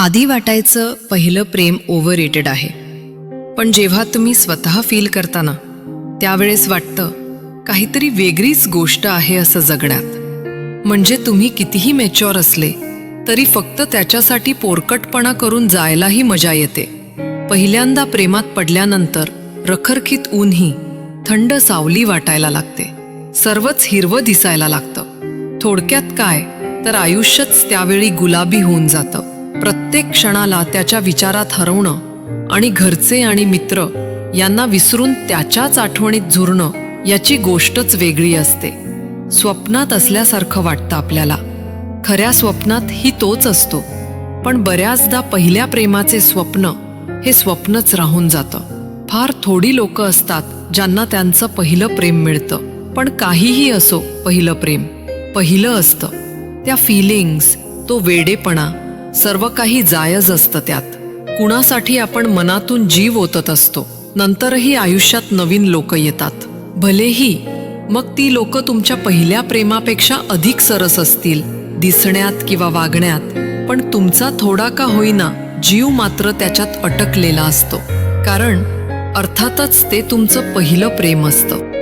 आधी वाटायचं पहिलं प्रेम ओव्हर रेटेड आहे. पण जेव्हा तुम्ही स्वतः फील करताना त्यावेळेस वाटतं काहीतरी वेगळीच गोष्ट आहे असं जगण्यात. म्हणजे तुम्ही कितीही मेच्युअर असले तरी फक्त त्याच्यासाठी पोरकटपणा करून जायलाही मजा येते. पहिल्यांदा प्रेमात पडल्यानंतर रखरखीत ऊनही थंड सावली वाटायला लागते. सर्वच हिरवं दिसायला लागतं. थोडक्यात काय तर आयुष्यच त्यावेळी गुलाबी होऊन जातं. प्रत्येक क्षणाला त्याच्या विचारात हरवणं आणि घरचे आणि मित्र यांना विसरून त्याच्याच आठवणीत झुरणं याची गोष्टच वेगळी असते. स्वप्नात असल्यासारखं वाटतं आपल्याला. खऱ्या स्वप्नात ही तोच असतो. पण बऱ्याचदा पहिल्या प्रेमाचे स्वप्न हे स्वप्नच राहून जातं. फार थोडी लोक असतात ज्यांना त्यांचं पहिलं प्रेम मिळतं. पण काहीही असो पहिलं प्रेम पहिलं असतं. त्या फिलिंग्स तो वेडेपणा सर्व काही जायज असतं त्यात. कुणासाठी आपण मनातून जीव ओतत असतो नंतरही आयुष्यात नवीन लोक येतात. भलेही मग ती लोक तुमच्या पहिल्या प्रेमापेक्षा अधिक सरस असतील दिसण्यात किंवा वागण्यात पण तुमचा थोडा का होईना जीव मात्र त्याच्यात अटकलेला असतो. कारण अर्थातच ते तुमचं पहिलं प्रेम असतं.